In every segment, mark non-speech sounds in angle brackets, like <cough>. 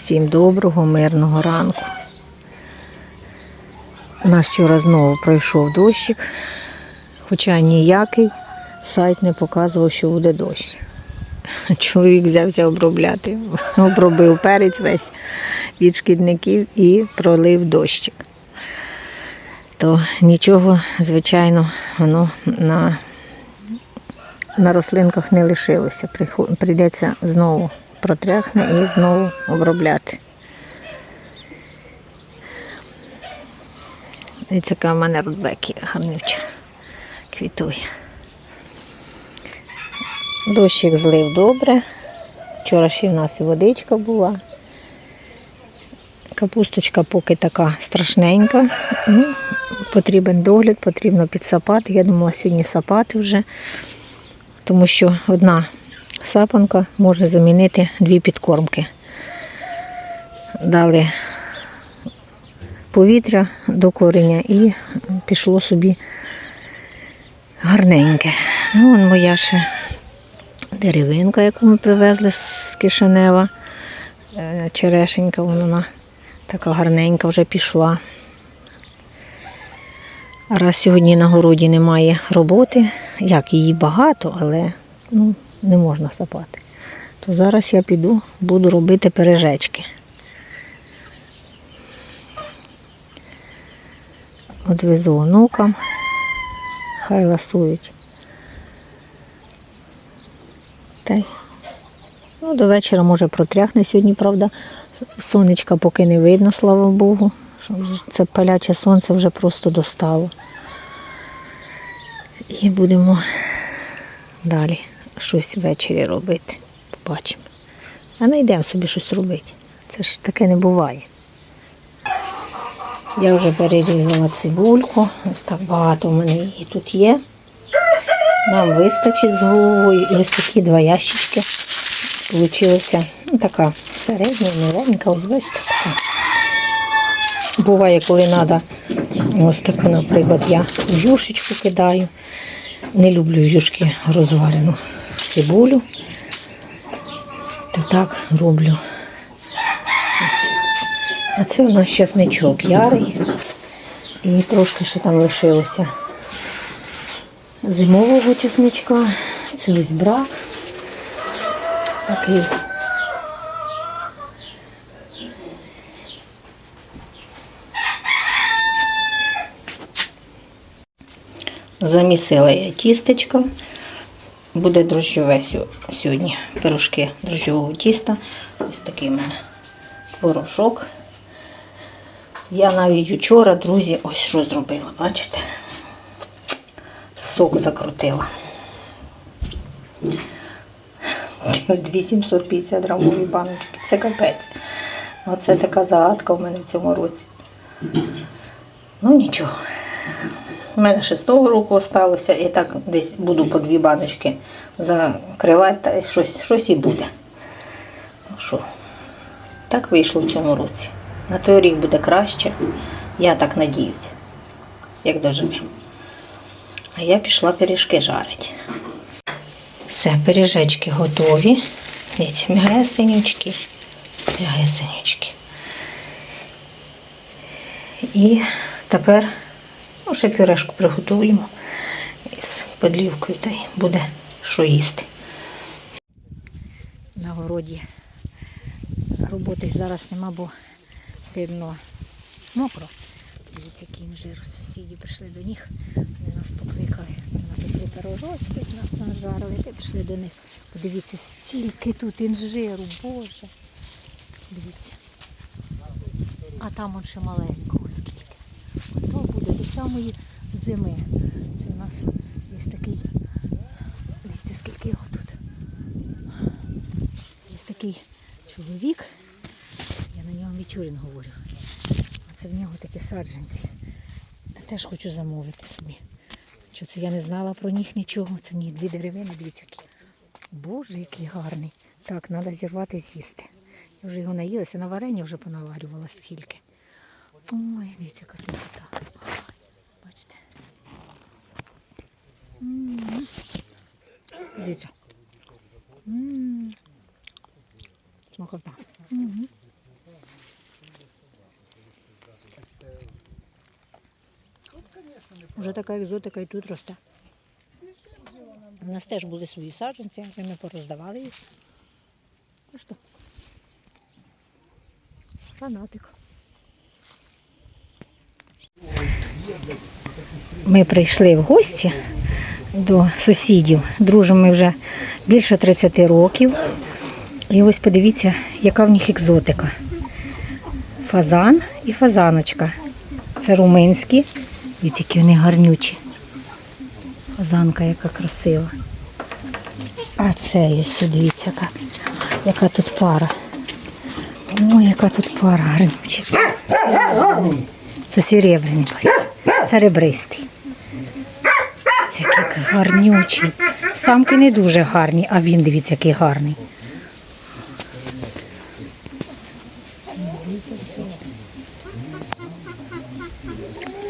Всім доброго, мирного ранку. У нас вчора знову пройшов дощик, хоча ніякий сайт не показував, що буде дощ. <laughs> Чоловік взявся обробляти, обробив перець весь від шкідників і пролив дощик. То нічого, звичайно, воно на, на рослинках не лишилося. Прийдеться знову протряхне і знову обробляти. І це яка в мене рудбеки гарнюча квітує. Дощик злив добре. Вчора ще в нас і водичка була. Капусточка поки така страшненька. Ну, потрібен догляд, потрібно підсапати. Я думала сьогодні сапати вже, тому що одна сапанка може замінити дві підкормки. Дали повітря до кореня і пішло собі гарненьке. Ну, вон моя ще деревинка, яку ми привезли з Кишинева. Е, Черешенька, вона така гарненька вже пішла. Раз сьогодні на городі немає роботи, як її багато, але ну, не можна сапати. То зараз я піду, буду робити пережечки. Одвезу онукам, хай ласують. Та й ну, до вечора може протряхне сьогодні, правда. Сонечка поки не видно, слава Богу. Це паляче сонце вже просто достало. І будемо далі щось ввечері робити. Побачимо. А не йдемо собі щось робити. Це ж таке не буває. Я вже перерізала цибульку. Ось так багато в мене її тут є. Нам вистачить з головою. І ось такі два ящички. Получилося ну, така середня, маленька, ось бачите, така. Буває, коли треба, ось таку, наприклад, я юшечку кидаю. Не люблю юшки розварену цибулю. То так роблю. Ось. А це у нас чесничок ярий. І трошки ще там лишилося зимового чесничка. Це ось брак. Такий. Замісила я тістечко. Буде дрожжове сьогодні. Пирожки дрожжового тіста. Ось такий у мене творожок. Я навіть вчора, друзі, ось що зробила, бачите? Сок закрутила. 2750 грамові баночки. Це капець. Оце така загадка в мене в цьому році. Ну нічого. У мене ще року залишилося, і так десь буду по дві баночки закривати, та щось, щось і буде. Ну що, так вийшло в цьому році. На той рік буде краще. Я так надіюся, як доживемо. А я пішла пиріжки жарити. Все, пиріжечки готові. Дивіться, м'ягесенючки, м'ягесенючки. І тепер ну, ще пюрешку приготуємо із подлівкою, та й буде що їсти. На городі роботи зараз нема, бо сильно мокро. Дивіться, який інжир. Сусіді прийшли до них, вони нас покликали. Напекли пирожочки, нас нажарили, й пішли до них. Подивіться, стільки тут інжиру, Боже. Дивіться. А там он ще маленького скільки. То буде до самої зими. Це у нас є такий. Дивіться, скільки його тут. Є такий чоловік. Я на нього Мічурін говорю. А це в нього такі саджанці. Я теж хочу замовити собі. Що це я не знала про них нічого. Це них дві деревини, дивіться які. Боже, який гарний. Так, треба зірвати з'їсти. Я вже його наїлася, на варення вже понаварювала стільки. Ой, дивіться, яка смакота. Ой, Бачите. М. Дивіться. Угу. Вже така екзотика і тут росте. У нас теж були свої саджанці, і ми пороздавали їх. Просто фанатик. Ми прийшли в гості до сусідів. Дружимо ми вже більше 30 років. І ось подивіться, яка в них екзотика. Фазан і фазаночка. Це руминські. І які вони гарнючі. Фазанка яка красива. А це ось, дивіться, яка, яка тут пара. Ой, яка тут пара гарнюча. Це серебряний, серебристий. Гарнючий. Самки не дуже гарні, а він, дивіться, який гарний.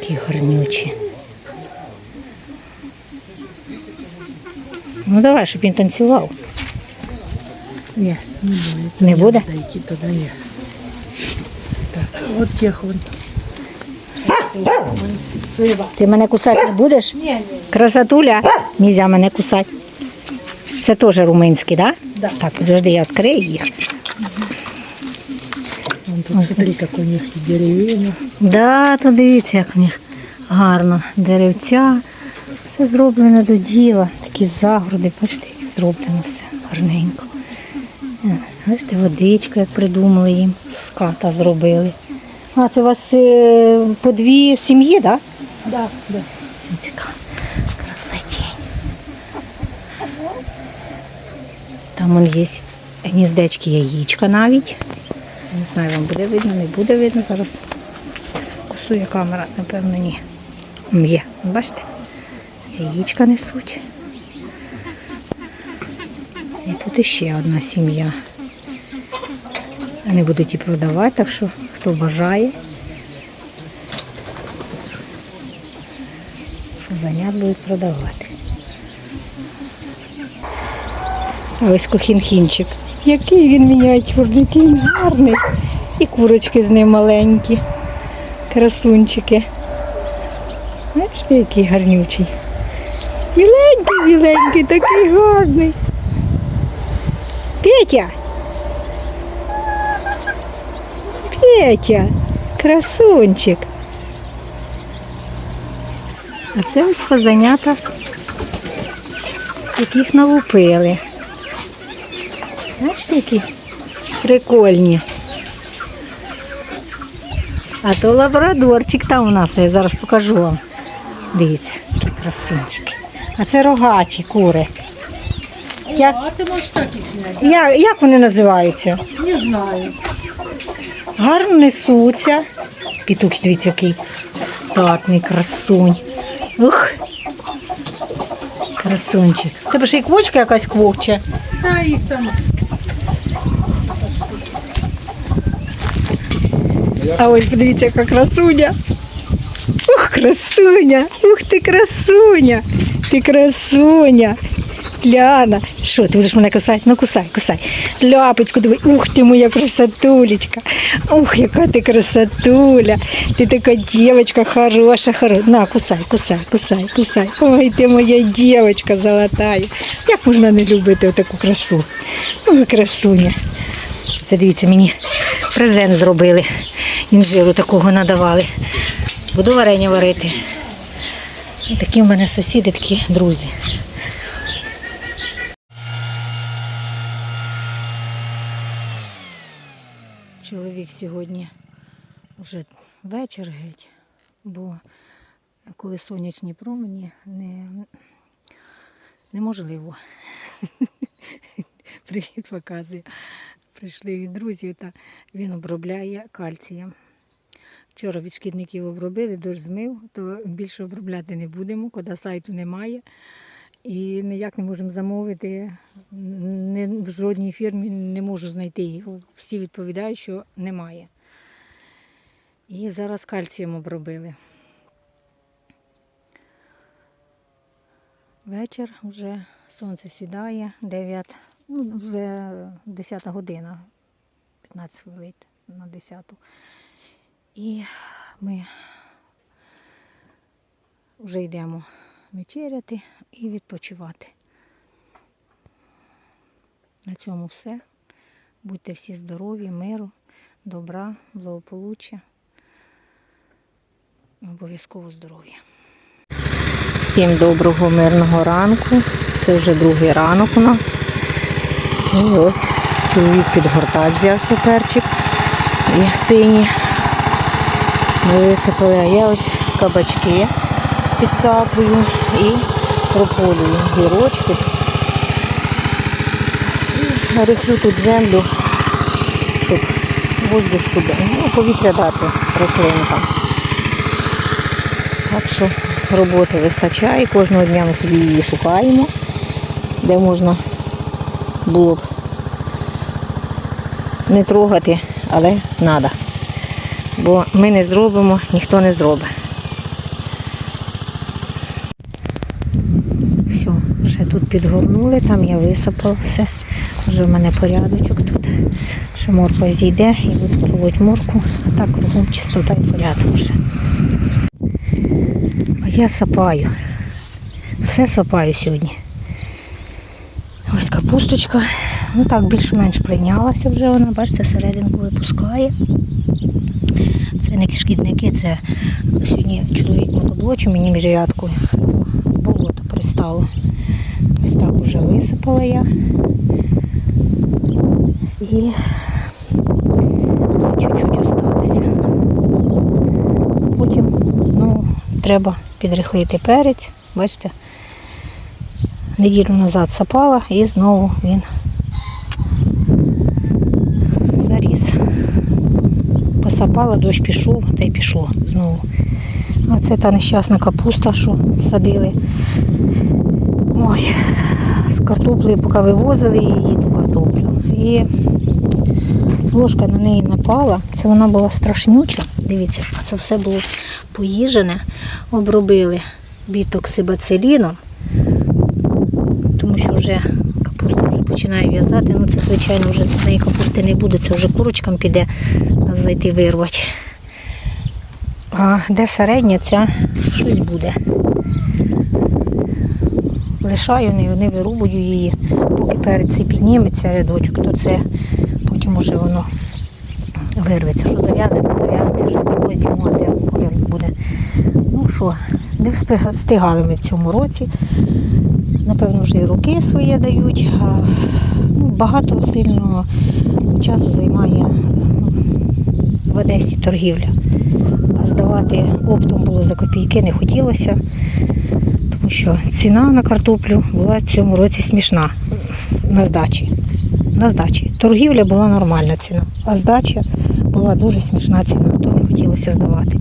Такі гарнючі. Ну давай, щоб він танцював. Не, не будет. Не буде? Дойти туда не. Так, вот тех вон. Ти мене кусати не будеш? Не, не. Красотуля, нельзя мене кусати. Це теж румунські, так? Да? Да. Так, подожди, я відкрию їх. Вон тут смотри, как у них и деревья. Да, то дивіться, як у них гарно. Деревця, все зроблено до діла. Такі загороди, бачите, як зроблено все гарненько. Е, Бачите, водичка, як придумали їм, з ката зробили. А, це у вас е, по дві сім'ї, так? Да? Да, да. Цікаво. Красотень. Там вон є гніздечки яєчка навіть. Не знаю, вам буде видно, не буде видно. Зараз сфокусує камера, напевно, ні. Є, бачите? Яєчка несуть. І тут іще одна сім'я. Вони будуть і продавати, так що хто бажає. Занят будуть продавати. А ось кохінхінчик. Який він мініатюрний, який він гарний. І курочки з ним маленькі. Красунчики. Бачите, який гарнючий. Біленький, біленький, такий гарний. Петя. Петя, красунчик. А це ось фазанята, яких налупили. Бачите, які прикольні. А то лабрадорчик там у нас, я зараз покажу вам. Дивіться, які красунчики. А це рогачі кури. Як, А ты можешь так их снять? як, як вони називаються? Не знаю. Гарно несуться. Пітух, дивіться, який статний красунь. Ух. Красунчик. Тебе ще й квочка якась квоче. Да, их там. А ось подивіться, яка красуня. Ух, красуня! Ух ти, красуня! Ти красуня! Ляна, що, ти будеш мене кусати? Ну кусай, кусай. Ляпочку, диви, ух ти моя красотулечка. Ух, яка ти красотуля. Ти така дівчинка хороша, хороша. На, кусай, кусай, кусай, кусай. Ой, ти моя дівчинка золотая. Як можна не любити таку красу? Ой, красуня. Це дивіться, мені презент зробили. Інжиру такого надавали. Буду варення варити. Такі в мене сусіди, такі друзі. Чоловік сьогодні вже вечір геть, бо коли сонячні промені не, неможливо. <laughs> Привіт показує. Прийшли від друзів та він обробляє кальцієм. Вчора від шкідників обробили, дощ змив, то більше обробляти не будемо, коли сайту немає. І ніяк не можемо замовити. Не, в жодній фірмі не можу знайти його. Всі відповідають, що немає. І зараз кальцієм обробили. Вечір вже сонце сідає, 9, ну вже 10 година, 15 хвилин. на 10. І ми вже йдемо вечеряти і відпочивати. На цьому все. Будьте всі здорові, миру, добра, благополуччя. Обов'язково здоров'я. Всім доброго, мирного ранку. Це вже другий ранок у нас. І ось чоловік під гортач взявся перчик і синій. Висипали, а я ось кабачки з підсапую і прополюю гірочки. Рихлю тут землю, щоб воздушку, ну, повітря дати рослинкам. Так що роботи вистачає. Кожного дня ми собі її шукаємо, де можна було б не трогати, але треба. Бо ми не зробимо, ніхто не зробить. Все, вже тут підгорнули, там я висипала все. Вже в мене порядочок тут. Ще морква зійде і буду полоть морку, а так кругом чистота і порядок вже. А я сапаю. Все сапаю сьогодні. Ось капусточка. Ну так, більш-менш прийнялася вже вона, бачите, серединку випускає. Це не шкідники, це сьогодні чоловік мотоблочив мені між рядкою. Болото пристало. Ось так вже висипала я. І це чуть-чуть осталося. Потім знову треба підрихлити перець. Бачите, неділю назад сапала і знову він заріс. Посапала, дощ пішов, та й пішло знову. А це та нещасна капуста, що садили. Ой, з картоплею, поки вивозили її ту картоплю. І ложка на неї напала. Це вона була страшнюча. Дивіться, це все було поїжене. Обробили бітоксибациліном, вже капуста вже починає в'язати. Ну це, звичайно, вже з неї капусти не буде, це вже курочкам піде зайти вирвати. А де середня, ця щось буде. Лишаю, не, не вирубую її, поки перець підніметься рядочок, то це потім уже воно вирветься. Що зав'язиться, зав'яжеться, що зимою зиму, а де курям буде. Ну що, не встигали ми в цьому році. Напевно, вже і роки своє дають. Ну, багато сильного часу займає ну, в Одесі торгівля. А здавати оптом було за копійки не хотілося, тому що ціна на картоплю була в цьому році смішна на здачі. На здачі. Торгівля була нормальна ціна, а здача була дуже смішна ціна, то не хотілося здавати.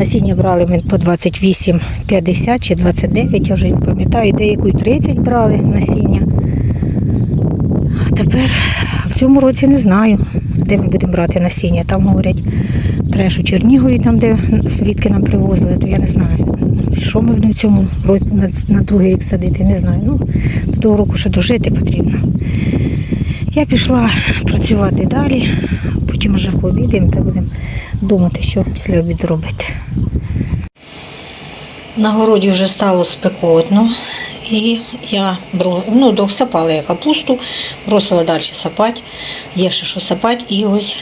Насіння брали ми по 28,50 чи 29, я вже не пам'ятаю, деяку й 30 брали насіння. А тепер в цьому році не знаю, де ми будемо брати насіння. Там говорять, треш у Чернігові, там, де звідки нам привозили, то я не знаю. Що ми в цьому році на, на другий рік садити, не знаю. Ну, до того року ще дожити потрібно. Я пішла працювати далі, потім вже пообідаємо та будемо думати, що після обіду робити. На городі вже стало спекотно, і я ну, досапала я капусту, бросила далі сапати, є ще що сапати, і ось,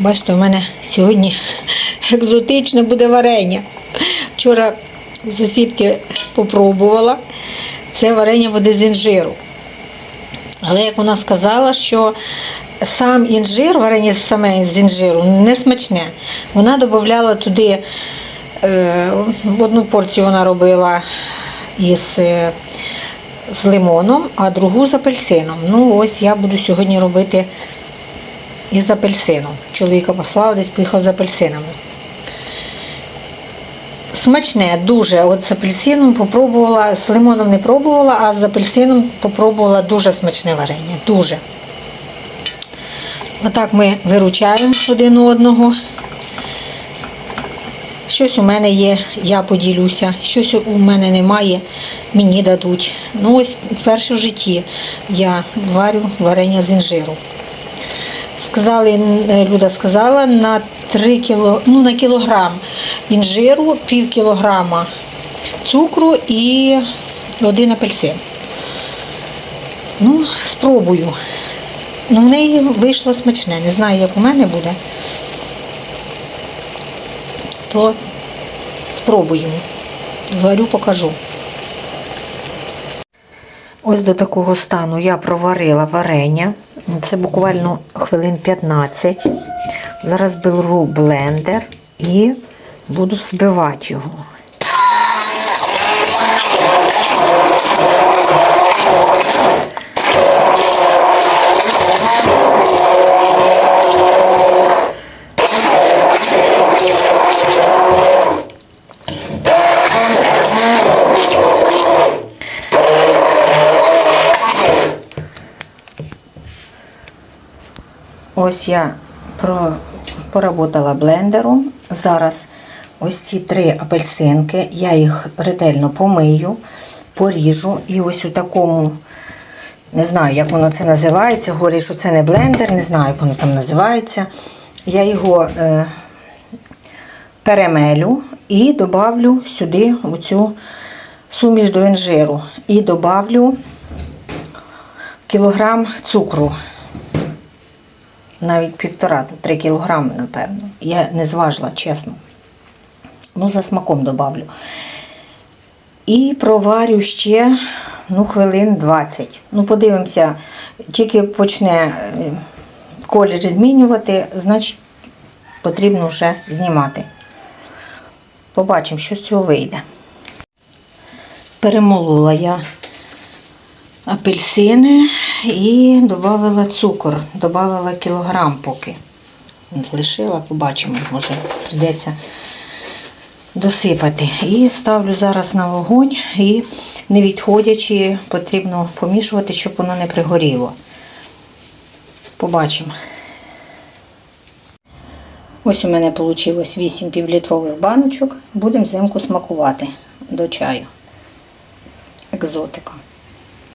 бачите, у мене сьогодні <laughs> екзотичне буде варення. Вчора сусідки попробувала, це варення буде з інжиру. Але як вона сказала, що сам інжир, варення саме з інжиру, не смачне. Вона додавала туди е, одну порцію вона робила із, е, з лимоном, а другу з апельсином. Ну, ось я буду сьогодні робити із апельсином. Чоловіка послала, десь поїхав з апельсинами. Смачне, дуже. От з апельсином попробувала, з лимоном не пробувала, а з апельсином попробувала дуже смачне варення. Дуже. Отак ми виручаємо один одного. Щось у мене є, я поділюся, щось у мене немає, мені дадуть. Ну ось вперше в житті я варю варення з інжиру. сказали, е, Люда сказала, на 3 кіло, ну, на кілограм інжиру, пів кілограма цукру і один апельсин. Ну, спробую. Ну, в неї вийшло смачне. Не знаю, як у мене буде. То спробуємо. Зварю, покажу. Ось до такого стану я проварила варення. Це буквально хвилин 15. Зараз беру блендер і буду збивати його. Ось я поработала блендером. Зараз ось ці три апельсинки, я їх ретельно помию, поріжу і ось у такому, не знаю, як воно це називається. Говорять, що це не блендер, не знаю, як воно там називається. Я його е, перемелю і добавлю сюди оцю суміш до інжиру. І добавлю кілограм цукру навіть півтора, три кілограми, напевно. Я не зважила, чесно. Ну, за смаком добавлю. І проварю ще ну, хвилин 20. Ну, подивимося, тільки почне е, колір змінювати, значить потрібно вже знімати. Побачимо, що з цього вийде. Перемолола я апельсини і додала цукор. Додала кілограм поки. Лишила, побачимо, може прийдеться досипати. І ставлю зараз на вогонь і не відходячи, потрібно помішувати, щоб воно не пригоріло. Побачимо. Ось у мене вийшло 8 півлітрових баночок. Будемо взимку смакувати до чаю. Екзотика.